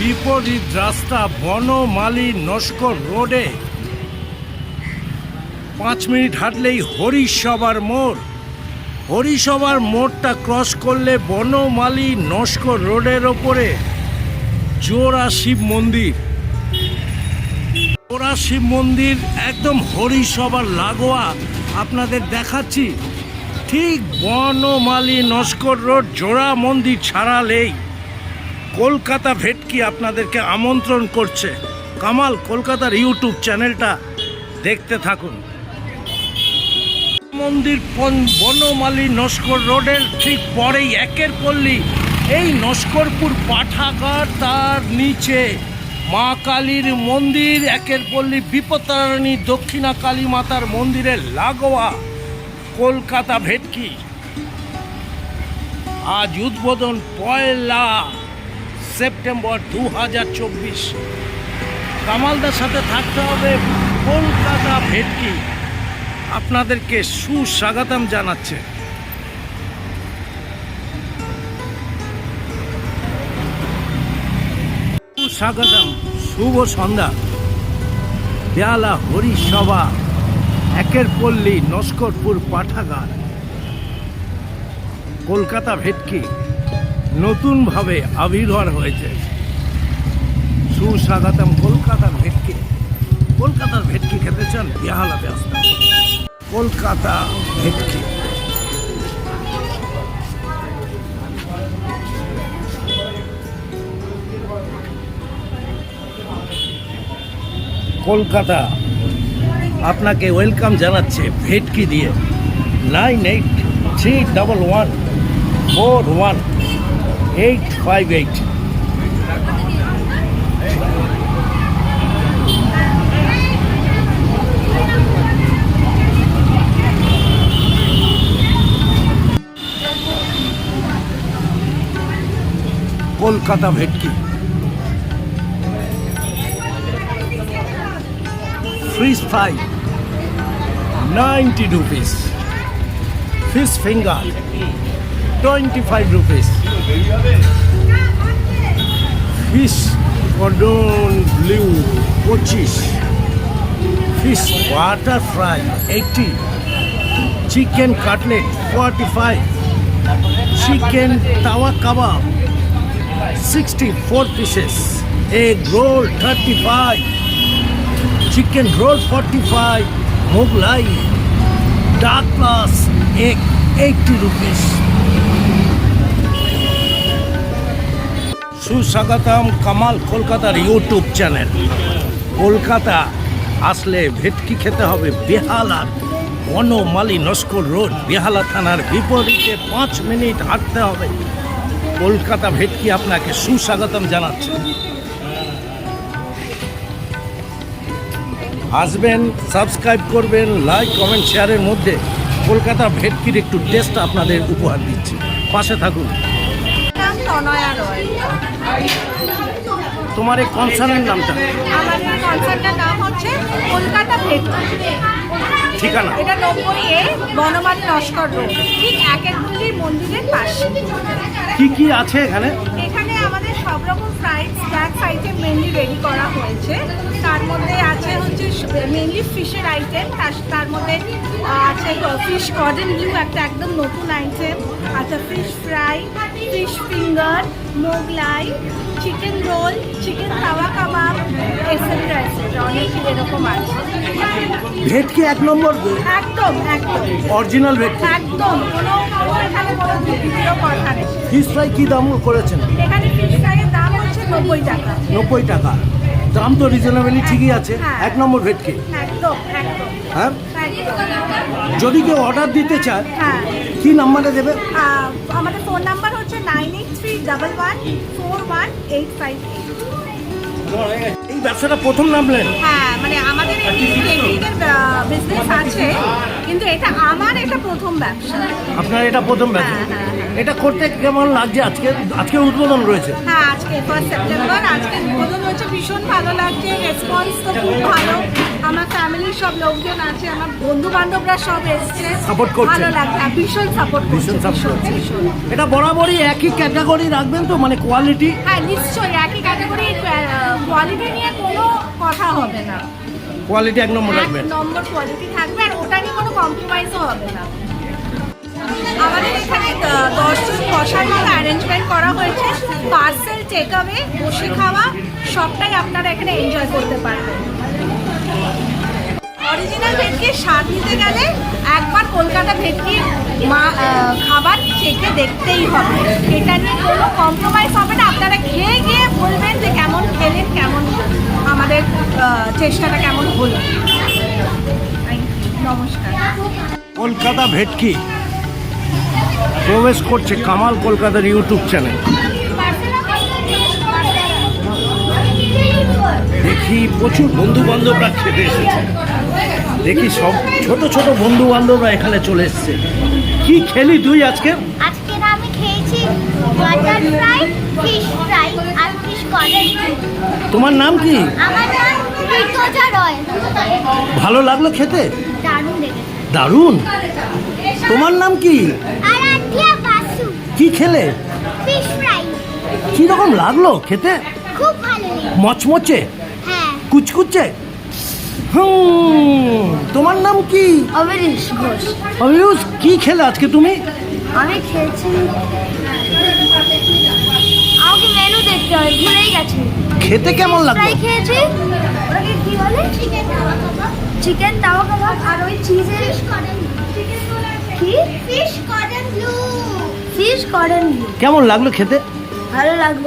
বিপরীত রাস্তা বনমালী নস্কর রোডে। পাঁচ মিনিট হাঁটলেই হরিসভার মোড়। হরিসভার মোড়টা ক্রস করলে বনমালী নস্কর রোডের ওপরে জোড়া শিব মন্দির। জোড়া শিব মন্দির একদম হরিসভার লাগোয়া আপনাদের দেখাচ্ছি। ঠিক বনমালী নস্কর রোড জোড়া মন্দির ছাড়ালেই কলকাতা ভেটকি আপনাদেরকে আমন্ত্রণ করছে। কামাল, কলকাতার ইউটিউব চ্যানেলটা দেখতে থাকুন। মন্দির বনমালী নস্কর রোডের ঠিক পরেই, একের পল্লী। এই নস্করপুর পাঠাগার তার নিচে। মা কালীর মন্দির, একের পল্লী বিপত্তারিণী দক্ষিণা কালী মাতার মন্দিরের লাগোয়া কলকাতা ভেটকি। আজ উদ্বোধন পয়লা সেপ্টেম্বর দু হাজার চব্বিশ। কামালদার সাথে থাকতে হবে কলকাতা ভেটকি। আপনাদেরকে সুস্বাগতম জানাচ্ছে। সুস্বাগতম, শুভ সন্ধ্যা। বেয়ালা হরিসভা, একের পল্লী নস্করপুর পাঠাগার। কলকাতা ভেটকি। নতুনভাবে আবির্ভাব হয়েছে। সুস্বাগতম কলকাতার ভেটকি। কলকাতার ভেটকি খেতে চান বেহালা ব্যস্ত। কলকাতা ভেটকি। কলকাতা আপনাকে ওয়েলকাম জানাচ্ছে ভেটকি দিয়ে। Nine eight three double one four one. Eight five eight Kolkata Bhetki. Fish fry ninety rupees fish finger twenty five rupees fish cordon bleu পঁচিশ fish butter fry eighty chicken cutlet forty five chicken tawa kebab 64 pieces. Egg roll 35. Chicken roll 45. Mughlai. Dark plus egg 80 rupees. সুস্বাগতম কামাল কলকাতার YouTube channel Kolkata আসলে ভেটকি খেতে হবে বেহালার বনমালী Naskar road. Behala থানার বিপরীতে পাঁচ মিনিট হাঁটতে হবে। কলকাতা ভেটকি আপনাকে সুস্বাগতম জানাচ্ছে। আসবেন সাবস্ক্রাইব করবেন লাইক কমেন্ট শেয়ারের মধ্যে কলকাতা ভেটকির একটু টেস্ট আপনাদের উপহার দিচ্ছি। পাশে থাকুন। তোমার এই কনসার্নের নামটা? আমার এই নাম হচ্ছে কলকাতা ভেট। ঠিকানা? এটা নব্বই এ বনমালী নস্কর রোড। ঠিক একেরগুলির মন্দিরের পাশে। কি কি আছে এখানে? এখানে আমাদের সব রকম fried snacks item mainly ready করা হয়েছে। তার মধ্যে আছে হচ্ছে মেনলি ফিশের আইটেম তার মধ্যে আছে ফিশ কর্ডন ব্লু একটা একদম নতুন আইটেম আচ্ছা fish fry fish finger Mughlai chicken roll chicken tawa kebab etcetera et cetera অনেক এরকম আছে। ভেটকি এক নম্বর? একদম একদম। অরিজিনাল ভেটকি। একদম কোনো এখানে কোনো কথা নেই। ফিশ ফ্রাই কি দাম করেছেন? এখানে ফিশ ফ্রাইয়ের দাম হচ্ছে নব্বই টাকা। নব্বই টাকা। দাম তো রিজনেবলি ঠিকই আছে। হ্যাঁ। এক নম্বর ভেটকি। হ্যাঁ? যদি কেউ অর্ডার দিতে চায় হ্যাঁ। কি নাম্বারে দেবে? আমাদের ফোন নাম্বার হচ্ছে nine eight three double one four one eight five ব্যবসাটা প্রথম নামলেন? হ্যাঁ মানে আমাদের বিজনেস আছে কিন্তু এটা আমার এটা প্রথম ব্যবসা। আপনার এটা প্রথম ব্যবসা? হ্যাঁ, হ্যাঁ, হ্যাঁ। এটা করতে কেমন লাগছে? আজকে আজকে উদ্বোধন রয়েছে। হ্যাঁ আজকে ফার্স্ট সেপ্টেম্বর আজকে উদ্বোধন হয়েছে ভীষণ ভালো লাগছে রেসপন্স তো খুব ভালো। আমার সব লোকজন আছে আমার বন্ধু বান্ধবরা সব এসছে। Support করছে? ভালো লাগছে। ভীষণ সাপোর্ট করছে ভীষণ এটা বরাবরই একই ক্যাটাগরি রাখবেন তো? মানে কোয়ালিটি হ্যাঁ নিশ্চয়ই একই ক্যাটাগরির কোয়ালিটি নিয়ে কোনো কথা হবে না। কোয়ালিটি এক নম্বর এক নম্বর কোয়ালিটি থাকবে আর ওটা নিয়ে কোনো কম্প্রোমাইজও হবে না। আমাদের এখানে দশজন বসার মতো অ্যারেঞ্জমেন্ট করা হয়েছে। পার্সেল টেক বসে খাওয়া সবটাই আপনারা এখানে এনজয় করতে পারবেন। অরিজিনাল ভেটকির স্বাদ নিতে গেলে একবার কলকাতা ভেটকির মা খাবার চেখে দেখতেই হবে। এটা নিয়ে কোনো কম্প্রোমাইজ হবে না। আপনারা খেয়ে গিয়ে বলবেন যে কেমন খেলেন, কেমন আমাদের চেষ্টাটা কেমন হলো. নমস্কার। কলকাতা ভেটকি প্রবেশ করছে কামাল কলকাতার ইউটিউব চ্যানেল। দেখি প্রচুর বন্ধু বান্ধবরা খেতে এসেছে। দেখি সব ছোট ছোট বন্ধু বান্ধবরা এখানে চলে এসছে। কি খেলি তুই আজকে? আজকে আমি খেয়েছি মাটন ফ্রাই ফিশ ফ্রাই আর ফিশ তোমার নাম কি? আমার নাম ঋতজা রয়। ভালো লাগল খেতে? দারুণ লেগেছে। দারুণ। তোমার নাম কি? আর আন্টিয়া বাসু। কি খেলে? ফিশ ফ্রাই কি রকম লাগল খেতে? খুব ভালো মচমচে? হ্যাঁ। কুচকুচে? হুম তোমার নাম কি? ঘোষ। অভিরুষ কি খেলে আজকে তুমি? আমি খেয়েছি আমাকে মেনু দেখতে হবে ভুলেই গেছি। খেতে কেমন লাগল? ফ্রাই খেয়েছি। ওটাকে কি বলে? চিকেন তাওয়া কাবাব চিকেন তাওয়া কাবাব আর ওই চিজের কি? Fish cordon bleu fish bleu কেমন লাগল খেতে? ভালো লাগল।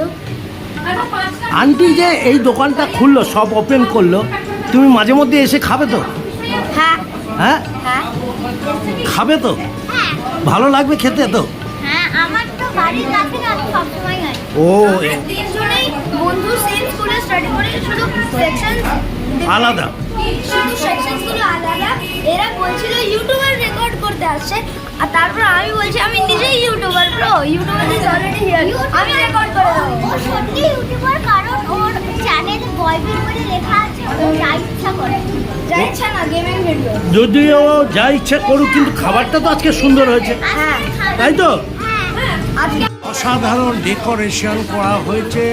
আন্টি যে এই দোকানটা খুললো সব ওপেন করল। তুমি মাঝে মধ্যে এসে খাবে তো? হ্যাঁ। হ্যাঁ? হ্যাঁ। খাবে তো? হ্যাঁ। ভালো লাগবে খেতে তো? হ্যাঁ ও। তিনজনেই বন্ধু সেম স্কুলে স্টাডি করে শুধু সেকশন আলাদা। শুধু সেকশনগুলো আলাদা। এরা বলছিল ইউটিউবার রেকর্ড করতে আসছে আর তারপর আমি বলছি আমি নিজেই YouTuber bro YouTuber is already here আমি রেকর্ড করে দেবো। ও সত্যি ইউটিউবার কারণ ওর চ্যানেল বয়বিট বলে লেখা আছে ও যা ইচ্ছা করে। যা ইচ্ছা না গেমিং ভিডিও যদিও যা ইচ্ছা করুক কিন্তু খাবারটা তো আজকে সুন্দর হয়েছে। হ্যাঁ। তাই তো? হ্যাঁ। অসাধারণ ডেকোরেশন করা হয়েছে।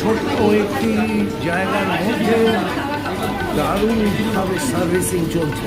ছোট্ট একটি জায়গার মধ্যে দারুণভাবে সার্ভিসিং চলছে।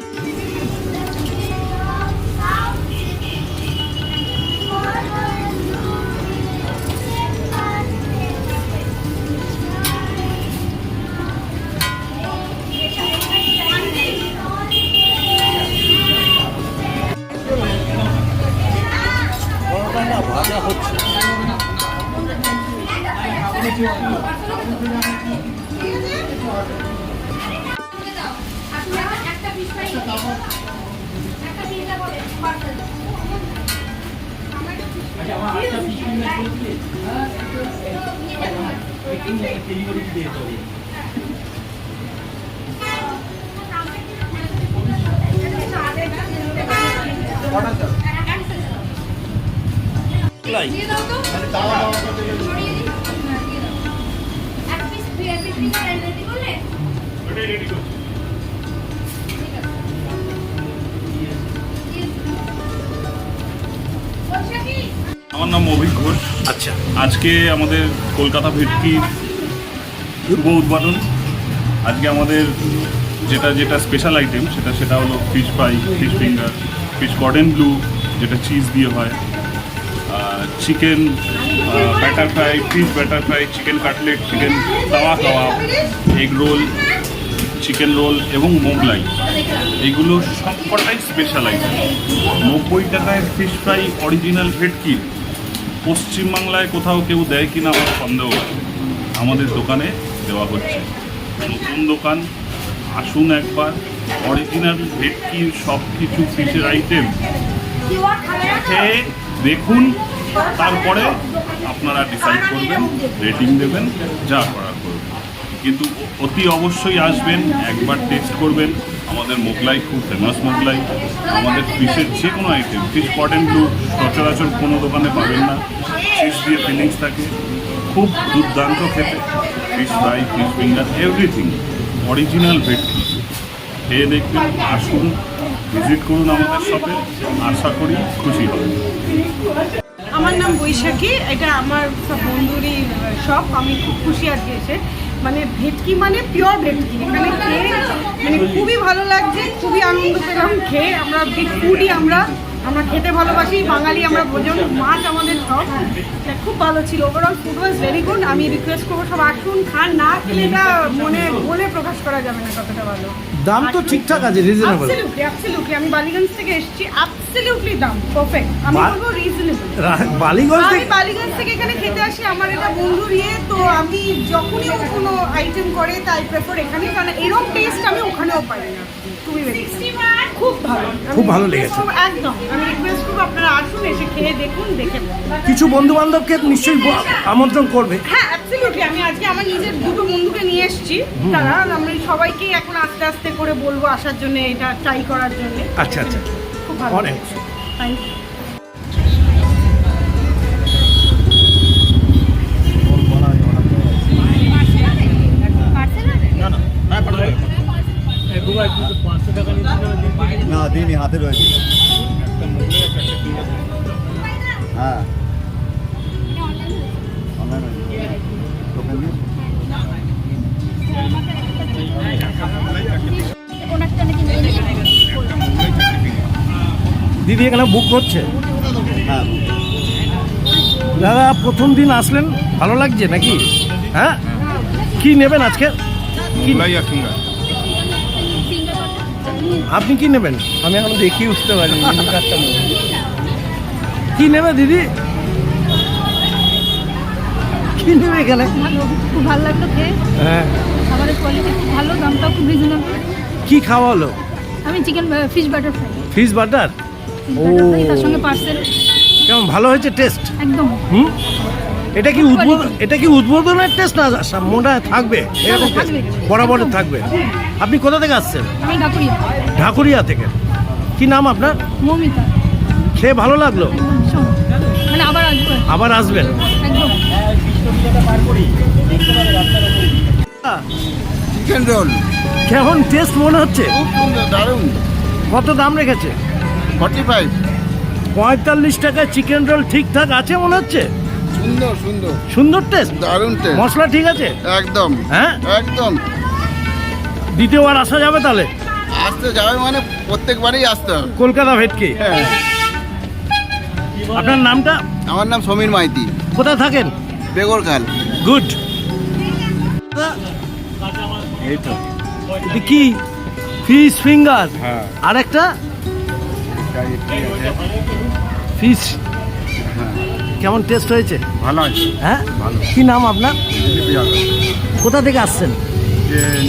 আমার নাম অভিক ঘোষ। আচ্ছা। আজকে আমাদের কলকাতা ভেটকির শুভ উদ্বোধন। আজকে আমাদের যেটা যেটা স্পেশাল আইটেম সেটা সেটা হলো fish fry fish finger fish cordon bleu যেটা চিজ দিয়ে হয়। Chicken batter fry fish batter fry chicken cutlet chicken tawa kebab egg roll chicken roll এবং মোগলাই এগুলো সবকটাই স্পেশাল আইটেম নব্বই টাকায় ফিশ ফ্রাই অরিজিনাল ভেটকির পশ্চিমবাংলায় কোথাও কেউ দেয় কিনা আমার সন্দেহ। আমাদের দোকানে দেওয়া হচ্ছে। নতুন দোকান আসুন একবার। অরিজিনাল ভেটকি সব কিছু ফিশের আইটেম খেয়ে দেখুন তারপরে আপনারা ডিসাইড করবেন রেটিং দেবেন, যা করার করবেন। কিন্তু অতি অবশ্যই আসবেন, একবার টেস্ট করবেন। আমাদের মোগলাই খুব ফেমাস মোগলাই। আমাদের ফিশের যে কোনো আইটেম ফিশ পট ব্লু সচরাচর কোনো দোকানে পাবেন না। ফিশ দিয়ে ফিলিংস থাকে। খুব দুর্দান্ত খেতে। Fish fry fish finger everything original ভেটকি খেয়ে দেখবেন, আসুন ভিজিট করুন আমাদের শপে আশা করি খুশি হবেন। আমার নাম বৈশাখী, এটা আমার সব বন্ধুরই শখ আমি খুব খুশি আজকে এসে। মানে ভেটকি মানে পিওর ভেটকি, এখানে খেয়ে মানে খুবই ভালো লাগছে, খুবই আনন্দ পেলাম, খেয়ে আমরা ফুডই আমরা আমরা খেতে ভালোবাসি বাঙালি আমরা ভোজন মাছ আমাদের সব। খুব ভালো ছিল। Overall food was very good আমি রিকোয়েস্ট করব সব আসুন খান না খেলে এটা মনে বলে প্রকাশ করা যাবে না কতটা ভালো। দাম তো ঠিকঠাক আছে রিজনেবল অ্যাবসলিউটলি আমি বালিগঞ্জ থেকে এসেছি অ্যাবসলিউটলি দাম পারফেক্ট আমি বলব রিজনেবল বালিগঞ্জ আমি থেকে বালিগঞ্জ থেকে এখানে খেতে আসি আমার এটা বন্ধুর ইয়ে তো আমি যখনই কোনো আইটেম করে তাই প্রেফার এখানে কারণ এরকম টেস্ট আমি ওখানেও পাই না। খুবই খুব ভালো। খুব ভালো লেগেছে। একদম আমি রিকোয়েস্ট করব আপনারা আসুন এসে খেয়ে দেখুন দেখে কিছু বন্ধু বান্ধবকে নিশ্চয়ই আমন্ত্রণ করবে। হ্যাঁ অ্যাবসলিউটলি আমি আজকে আমার নিজের দুটো বন্ধুকে নিয়ে এসেছি। তারা আমি সবাইকেই এখন আস্তে আস্তে করে বলব আসার জন্য এটা ট্রাই করার জন্য। আচ্ছা আচ্ছা। খুব ভালো অনেক। থ্যাংক ইউ না দিনই হাতে রয়েছে। হ্যাঁ। দিদি এখানে বুক করছে? হ্যাঁ। দাদা প্রথম দিন আসলেন ভালো লাগছে নাকি? হ্যাঁ? কি নেবেন আজকে? কি আপনি কি নেবেন? আমি এখন দেখি উঠতে পারি কি নেবে দিদি? কি নেবে এখানে? খুব ভালো লাগল খেয়ে। হ্যাঁ। খাবারের কোয়ালিটি খুব ভালো দামটাও খুব রিজনেবল কি খাওয়া হলো? আমি chicken fish butter fry fish butter ও তার সঙ্গে পার্সেল কেমন ভালো হয়েছে টেস্ট একদম। হুম? এটা কি উদ্বোধন এটা কি উদ্বোধনের টেস্ট না মোটা থাকবে? এরকম বরাবর থাকবে আপনি কোথা থেকে আসছেন? ঢাকুরিয়া। ঢাকুরিয়া থেকে। কি নাম আপনার? মৌমিতা। খেয়ে ভালো লাগল। মানে আবার আসবেন? চিকেন রোল কেমন টেস্ট মনে হচ্ছে? দারুণ। কত দাম রেখেছে? ফর্টি ফাইভ পঁয়তাল্লিশ টাকা চিকেন রোল ঠিকঠাক আছে মনে হচ্ছে? সুন্দর সুন্দর। সুন্দর টেস্ট দারুণ টেস্ট মশলা ঠিক আছে? একদম। হ্যাঁ? একদম। দ্বিতীয়বার আসা যাবে তাহলে? আসতে যাবে মানে প্রত্যেকবারই আসতে হবে। কলকাতা ভেটকি? হ্যাঁ। আপনার নামটা? আমার নাম সমীর মাইতি। কোথায় থাকেন? বেগরখাল। গুড। এই তো। কি? Fish finger? হ্যাঁ। আর একটা ফিশ। কেমন টেস্ট হয়েছে? ভালো আছে হ্যাঁ? ভালো। কি নাম আপনার? কোথা থেকে আসছেন?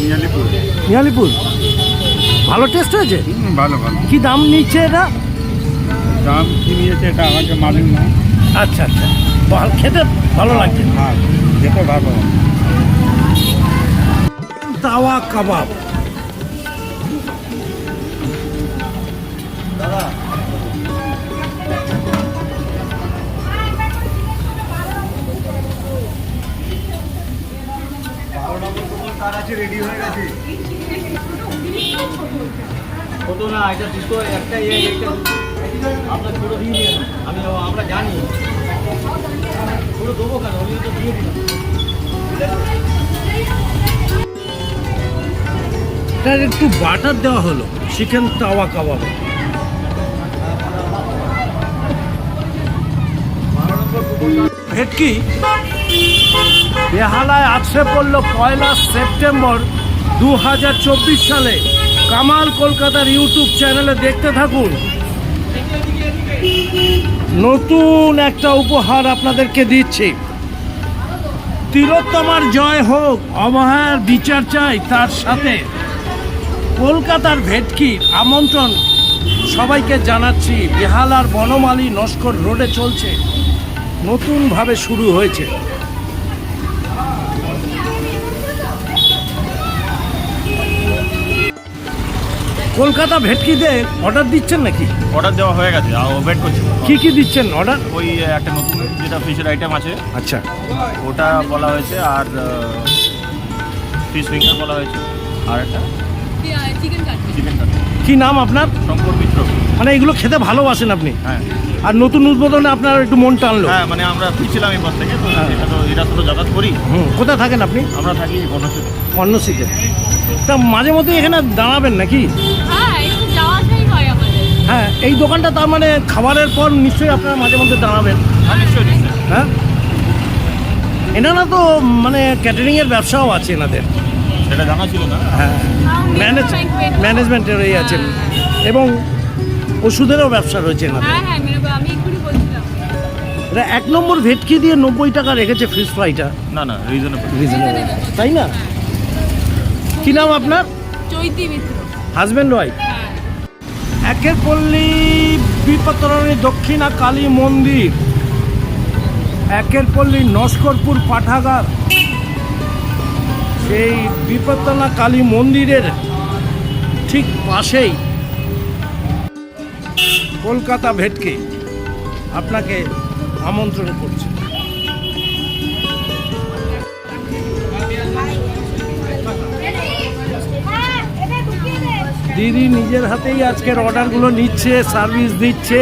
নিয়ালিপুর। নিয়ালিপুর। ভালো টেস্ট হয়েছে? ভালো ভালো। কি দাম নিচ্ছে এটা? দাম কি নিয়েছে এটা আমাকে মালুম না। আচ্ছা আচ্ছা। ভালো খেতে ভালো লাগছে। হ্যাঁ যেতে ভালো। তাওয়া কাবাব। হতো না এটা দুটো একটা ছোটো দিয়ে দিন আমি আমরা জানি। ছোটো দেবো কেন? ওই তো দিয়ে দিন এটার একটু বাটার দেওয়া হলো চিকেন তাওয়া কাবাবে। ভেটকি বেহালায় আছড়ে পড়ল পয়লা সেপ্টেম্বর দু হাজার চব্বিশ সালে। কামাল কলকাতার ইউটিউব চ্যানেলে দেখতে থাকুন। নতুন একটা উপহার আপনাদেরকে দিচ্ছি। তিলোত্তমার জয় হোক অবহার বিচার চাই তার সাথে। কলকাতার ভেটকি আমন্ত্রণ সবাইকে জানাচ্ছি, বেহালার বনমালী নস্কর রোডে চলছে। নতুনভাবে শুরু হয়েছে। কলকাতা ভেটকিতে অর্ডার দিচ্ছেন নাকি? অর্ডার দেওয়া হয়ে গেছে আর ওয়েট করছি। কি কি দিচ্ছেন অর্ডার ওই একটা নতুন যেটা ফিশের আইটেম আছে। আচ্ছা। ওটা বলা হয়েছে আর ফিশ ফিঙ্গার বলা হয়েছে আর একটা চিকেন কাটলেট। কি নাম আপনার? শঙ্কর মিত্র। মানে এগুলো খেতে ভালোবাসেন আপনি? হ্যাঁ। আর নতুন উদ্বোধনে আপনার একটু মন টানলো? হ্যাঁ মানে আমরা ফিরছিলাম এই পাশ থেকে তো এটা তো এটা তো যাতায়াত করি। হুম কোথায় থাকেন আপনি? আমরা থাকি বনশ্রী। অন্য তা মাঝে মধ্যে এখানে দাঁড়াবেন নাকি? হ্যাঁ একটু যাওয়া আসাই হয় আমাদের। হ্যাঁ এই দোকানটা তার মানে খাবারের পর নিশ্চয়ই আপনারা মাঝে মধ্যে দাঁড়াবেন। হ্যাঁ হ্যাঁ? এনারা তো মানে ক্যাটারিংয়ের ব্যবসাও আছে এনাদের। সেটা জানা ছিল না। হ্যাঁ। ম্যানেজ ম্যানেজমেন্টের এই আছেন। এবং ওষুধেরও ব্যবসা রয়েছে এনাদের। এরা এক নম্বর ভেটকি দিয়ে নব্বই টাকা রেখেছে ফিশ ফ্রাইটা না না রিজনেবল রিজনেবল তাই না? কি নাম আপনার? চৈতি মিত্র। হাজব্যান্ড ওয়াইফ একের পল্লী বিপত্তরণী দক্ষিণা কালী মন্দির। একের পল্লী নস্করপুর পাঠাগার। সেই বিপত্তনা কালী মন্দিরের ঠিক পাশেই। কলকাতা ভেটকে। আপনাকে আমন্ত্রণ করছে। দিদি নিজের হাতেই আজকের অর্ডারগুলো নিচ্ছে, সার্ভিস দিচ্ছে।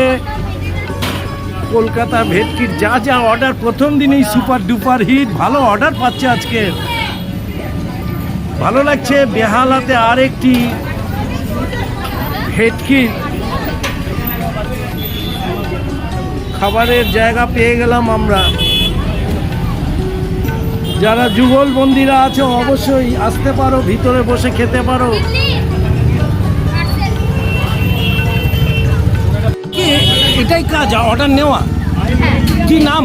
কলকাতা ভেটকির যা যা অর্ডার, প্রথম দিনেই সুপার ডুপার হিট, ভালো অর্ডার পাচ্ছে আজকে। ভালো লাগছে, বেহালাতে আরেকটি ভেটকির খাবারের জায়গা পেয়ে গেলাম আমরা। যারা যুগল বন্দিরা আছে অবশ্যই আসতে পারো ভিতরে বসে খেতে পারো। কি? এটাই কাজ অর্ডার নেওয়া? কি নাম?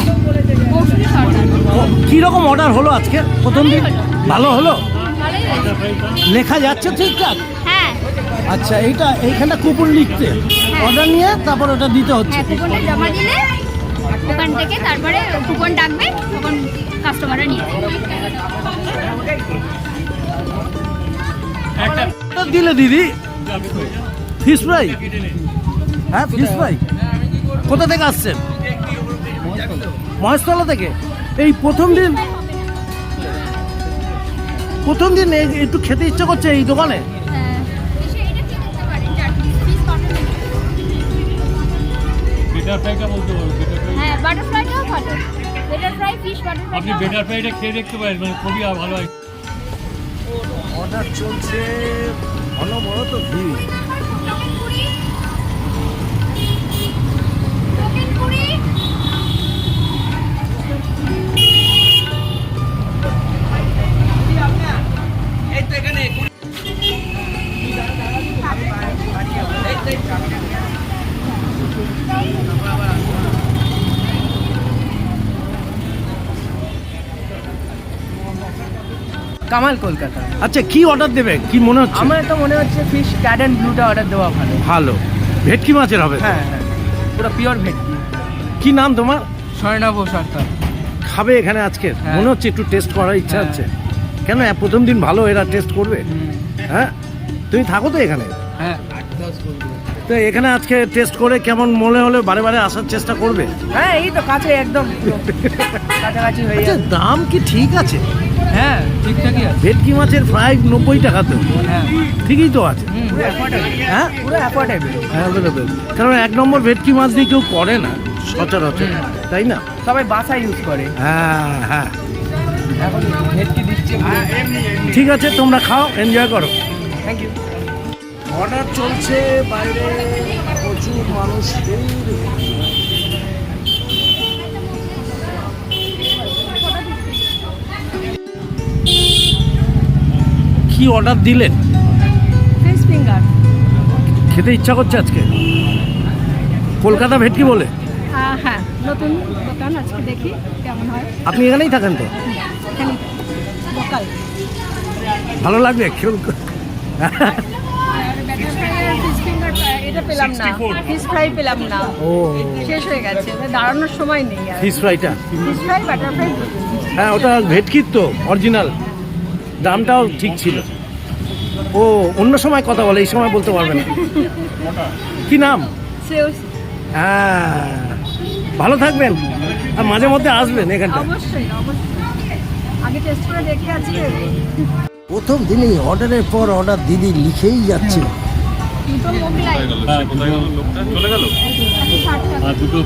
কি রকম অর্ডার হলো আজকে? প্রথম দিন? ভালো হলো? লেখা যাচ্ছে ঠিকঠাক? আচ্ছা এইটা এইখানটা কুপন লিখতে। অর্ডার নিয়ে তারপর ওটা দিতে হচ্ছে। হ্যাঁ কুপনটা জমা দিলে দোকান থেকে তারপরে কুপন ডাকবে তখন কাস্টমাররা নিয়ে অর্ডার দিলে দিদি। Fish fry? হ্যাঁ ফিশ ফ্রাই? কোথা থেকে আসছেন? মহেশতলা থেকে? এই প্রথম দিন প্রথম দিন একটু খেতে ইচ্ছা করছে এই দোকানে? বেটার ফ্রাইটা বলতে পারো বেটার ফ্রাই হ্যাঁ বাটারফ্লাইটাও ভালো। বাটারফ্লাই ফিশ আপনি বেটার ফ্রাইটা খেয়ে দেখতে পারেন মানে খুবই ভালো হয়। অর্ডার চলছে অনবরত ভিড় কামাল কলকাতা। আচ্ছা কি অর্ডার দেবে? কি মনে হচ্ছে? আমার তো মনে হচ্ছে ফিশ ক্যাড অ্যান্ড ব্লুটা অর্ডার দেওয়া ভালো। ভালো। ভেটকি মাছের হবে হ্যাঁ হ্যাঁ। পুরো পিওর ভেটকি। কি নাম তোমার? স্বর্ণাভ সরকার। খাবে এখানে আজকে? হ্যাঁ। মনে হচ্ছে একটু টেস্ট করার ইচ্ছা আছে। কেন প্রথম দিন ভালো এরা টেস্ট করবে? হ্যাঁ? তুমি থাকো তো এখানে? হ্যাঁ। তো এখানে আজকে টেস্ট করে কেমন মনে হলে বারে বারে আসার চেষ্টা করবে? হ্যাঁ এই তো কাছে একদম কাছাকাছি হয়ে আচ্ছা দাম কি ঠিক আছে? হ্যাঁ ঠিকঠাকই আছে। ভেটকি মাছের ফ্রাই নব্বই টাকা তো হ্যাঁ। ঠিকই তো আছে। হুম পুরো অ্যাফোর্ডেবল হ্যাঁ? অ্যাফোর্ডেবল কারণ এক নম্বর ভেটকি মাছ দিয়ে কেউ করে না সচরাচর। তাই না? সবাই বাসা ইউজ করে। হ্যাঁ হ্যাঁ। দিচ্ছে। ঠিক আছে তোমরা খাও এনজয় করো। থ্যাংক ইউ অর্ডার চলছে বাইরে প্রচুর মানুষ কি অর্ডার দিলেন? ফিশ ফিঙ্গার খেতে ইচ্ছা করছে আজকে? কলকাতা ভেটকি বলে? হ্যাঁ নতুন দোকান আজকে দেখি কেমন হয়। আপনি এখানেই থাকেন তো? লোকাল ভালো লাগবে খেল পেলাম না। ফিশ ফ্রাই পেলাম না। ও। শেষ হয়ে গেছে। দাঁড়ানোর সময় নেই আর। ফিশ ফ্রাইটা ফিশ ফ্রাই বাটার ফ্রাই হ্যাঁ ওটা ভেটকির তো অরিজিনাল দামটাও ঠিক ছিল। ও অন্য সময় কথা বলে এই সময় বলতে পারবে না। কি নাম? হ্যাঁ ভালো থাকবেন। আর মাঝে মধ্যে আসবেন এখানটা অবশ্যই অবশ্যই। আগে টেস্ট করে দেখে আজকে প্রথম দিনেই অর্ডারের পর অর্ডার দিদি লিখেই যাচ্ছে। হ্যাঁ, কোথায় গেল লোকটা? চলে গেল? দুটো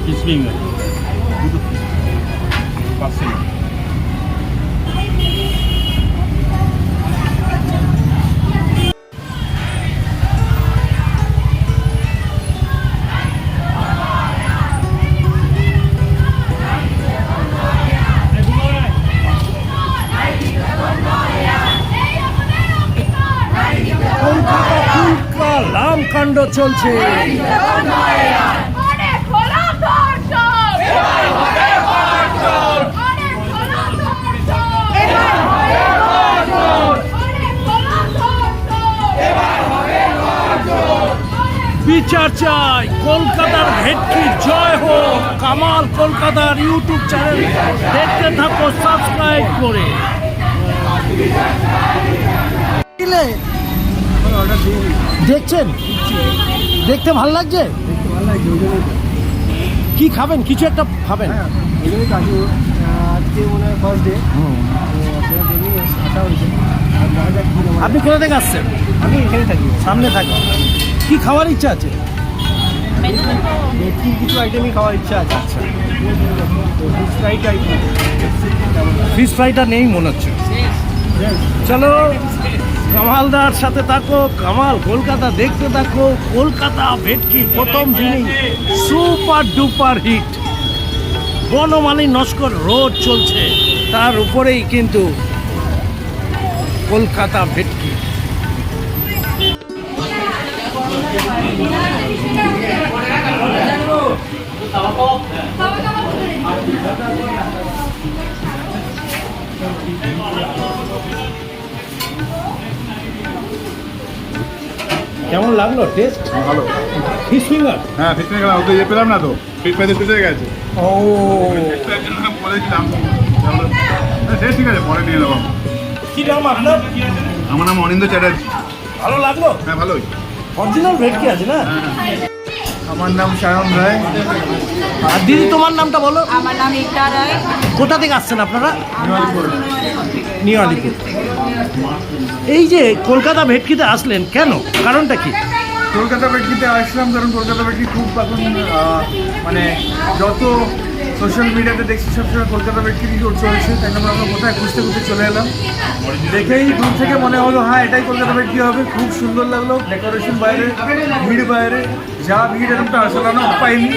কাণ্ড চলছে। বিচার চাই, কলকাতার ভেটকি জয় হোক। কামাল কলকাতার ইউটিউব চ্যানেল দেখতে থাকো, সাবস্ক্রাইব করে। দেখছেন? দেখতে ভালো লাগছে? কি খাবেন? কিছু একটা খাবেন? হয়। আপনি কোথা থেকে আসছেন? আমি এখানে থাকি। সামনে থাকি কি খাওয়ার ইচ্ছা আছে? ভেটকির কিছু আইটেমই খাওয়ার ইচ্ছা আছে। আচ্ছা। ফিশ ফিশ ফ্রাইটা নেই মনে হচ্ছে। চলো। কামালদার সাথে থাকো, কামাল কলকাতা দেখতে থাকো। কলকাতা ভেটকি প্রথম দিনই super duper hit. Bonomali Naskar road চলছে, তার উপরেই কিন্তু কলকাতা ভেটকি। কেমন লাগল? টেস্ট ভালো। ফিশ ফিঙ্গার হ্যাঁ ফিশ ফিঙ্গার ওকে ইয়ে পেলাম না তো? ফিট ফ্রাই হয়ে গেছে। ও। বলেছিলাম সে ঠিক আছে পরে নিয়ে নেব। কি নাম আপনার? আমার নাম অনিন্দ চ্যাটার্জি। ভালো লাগল? হ্যাঁ ভালোই। অরিজিনাল ভেটকি আছে না? আমার নাম সায়ন রায়। আর দিদি তোমার নামটা বলো। আমার নাম ইটা রায়। কোথা থেকে আসছেন আপনারা? নিউ আলিপুর এই যে কলকাতা ভেটকিতে আসলেন কেন? কারণটা কি? কলকাতা ভেটকিতে আসলাম কারণ কলকাতা ভেটকি খুব এখন মানে যত সোশ্যাল মিডিয়াতে দেখছি সবসময় কলকাতা ভেটকি বেটকি চলছে তাই জন্য আমরা কোথায় খুঁজতে খুঁজতে চলে এলাম। দেখেই দূর থেকে মনে হলো হ্যাঁ এটাই কলকাতা ভেটকি হবে। খুব সুন্দর লাগল ডেকোরেশন বাইরে ভিড় বাইরে। যা ভিড় এরকমটা আসলে না পাইনি।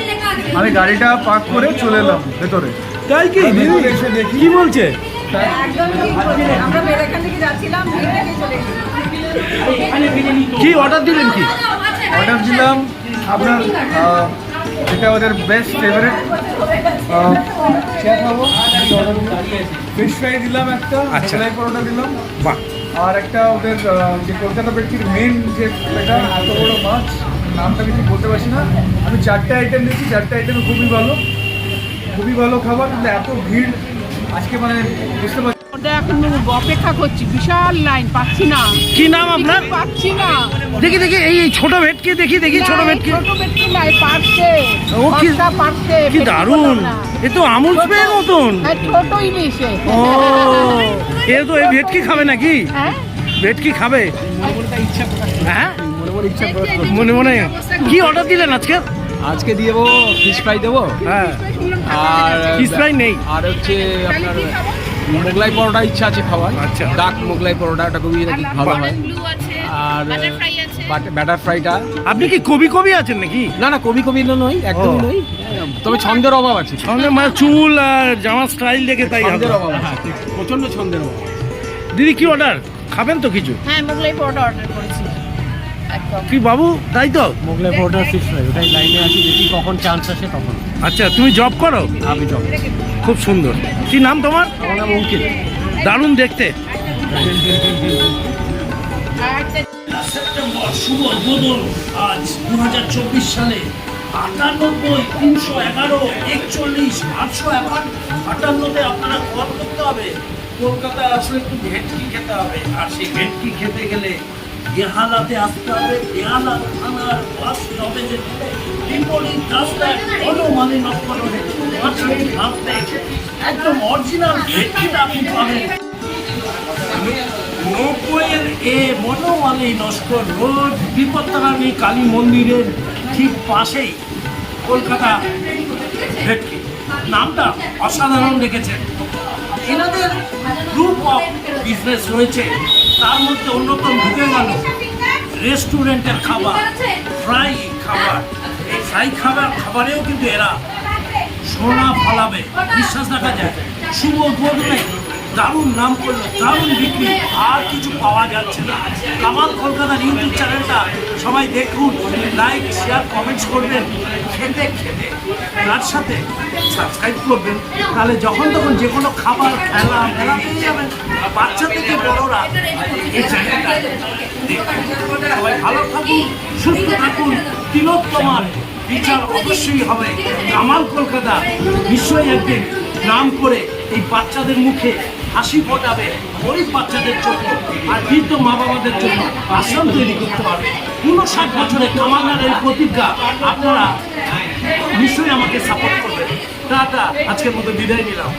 আমি গাড়িটা পার্ক করে চলে এলাম ভেতরে। তাই কি? এসে দেখি। কি বলছে? কি অর্ডার দিলেন কি? অর্ডার দিলাম আপনার যেটা ওদের বেস্ট ফেভারিট ফিশ ফ্রাই দিলাম একটা আচ্ছা। মোগলাই পরোটা দিলাম। বাহ। আর একটা ওদের যে কলকাতা পেটকির মেন যে এটা এত বড় মাছ। নামটা কিছু বলতে পারছি না। আমি চারটে আইটেম দিচ্ছি চারটে আইটেম খুবই ভালো। খুবই ভালো খাবার কিন্তু এত ভিড় আজকে মানে বুঝতে পারছি এখন অপেক্ষা করছি বিশাল লাইন পাচ্ছি না। কি নাম আপনার? পাচ্ছি না। দেখি দেখি এই ছোট ভেটকি দেখি দেখি ছোট ভেটকি। ছোট বেটকি নাই পাচ্ছে ও কি পাঁচটা কি ভেটকি দারুণ। বললাম না। এ তো আমুল স্প্রে মতন। হ্যাঁ ছোট ইলিশে ও এ তো এই ভেটকি খাবে নাকি? হ্যাঁ। ভেটকি খাবে? হ্যাঁ? মনে মনে ইচ্ছা মনে মনে কি অর্ডার দিলেন আজকে? আজকে দিয়ে দেবো ফিশ ফ্রাই দেবো। হ্যাঁ। আর ফিশ ফ্রাই নেই। আর হচ্ছে আপনার মোগলাই পরোটা ইচ্ছা আছে খাওয়ার। আচ্ছা। ডাক মোগলাই পরোটা ওটা খুবই নাকি ভালো হয়। আর ব্যাটার ফ্রাইটা আপনি কি কবি কবি আছেন নাকি? না না কবি কবি না নয় একদমই ও। নয় তবে ছন্দের অভাব আছে। ছন্দের মানে চুল আর জামার স্টাইল দেখে তাই ছন্দের অভাব আছে। প্রচণ্ড ছন্দের অভাব। দিদি কি অর্ডার খাবেন তো কিছু। হ্যাঁ মোগলাই পরোটা অর্ডার করেছি। কি বাবু তাই তো? ফিশ ফ্রাই ওটাই লাইনে আছি দেখি কখন চান্স আসে তখন। আচ্ছা তুমি জব করো? আমি যাব খুব সুন্দর। কি নাম তোমার? আমার নাম অঙ্কিত। দারুণ দেখতে। সেপ্টেম্বর শুভ উদ্বোধন আজ দু হাজার চব্বিশ সালে। আটানব্বই তিনশো এগারো একচল্লিশ আটশো আটান্নতে আপনারা কল করতে হবে। কলকাতায় আসলে একটু ভেটকি খেতে হবে। আর সেই ভেটকি খেতে গেলে বেহালাতে আসতে হবে বেহালা থানার বাস স্টপেজে বিপরীত রাস্তায় অনুমানী নক্ষরে পাঁচ মিনিট হাঁটতে একদম অরিজিনাল ভেটকিটা আপনি পাবেন। নব্বইয়ের এ বনমালী নস্কর রোড, বিপত্তারানী কালী মন্দিরের ঠিক পাশেই কলকাতা ভেটকি নামটা অসাধারণ রেখেছেন এনাদের গ্রুপ অফ বিজনেস রয়েছে। তার মধ্যে অন্যতম ঢুকে গেল রেস্টুরেন্টের খাবার, ফ্রাই খাবার। এই ফ্রাই খাবার, খাবারেও কিন্তু এরা সোনা ফলাবে, বিশ্বাস রাখা যায়। শুভ উদ্বোধনে দারুণ নাম করল, দারুণ বিক্রি। আর কিছু পাওয়া যাচ্ছে না। কামাল কলকাতার ইউটিউব চ্যানেলটা সবাই দেখুন লাইক শেয়ার কমেন্টস করবেন। খেতে খেতে। তার সাথে সাবস্ক্রাইব করবেন। তাহলে যখন তখন যে কোনো খাবার, খেলা, মেলা পেয়ে যাবেন। বাচ্চা থেকে বড়রা এই চ্যানেলটা সবাই ভালো থাকুন, সুস্থ থাকুন। তিলোত্তমার বিচার অবশ্যই হবে। কামাল কলকাতা নিশ্চয়ই একদিন নাম করে এই বাচ্চাদের মুখে হাসি ফোটাবে, গরিব বাচ্চাদের জন্য আর বৃদ্ধ মা বাবাদের জন্য আশ্রম তৈরি করতে পারবে। উনষাট বছরে কামালের প্রতিজ্ঞা আপনারা নিশ্চয়ই আমাকে সাপোর্ট করবেন। তা আজকের মতো বিদায় নিলাম।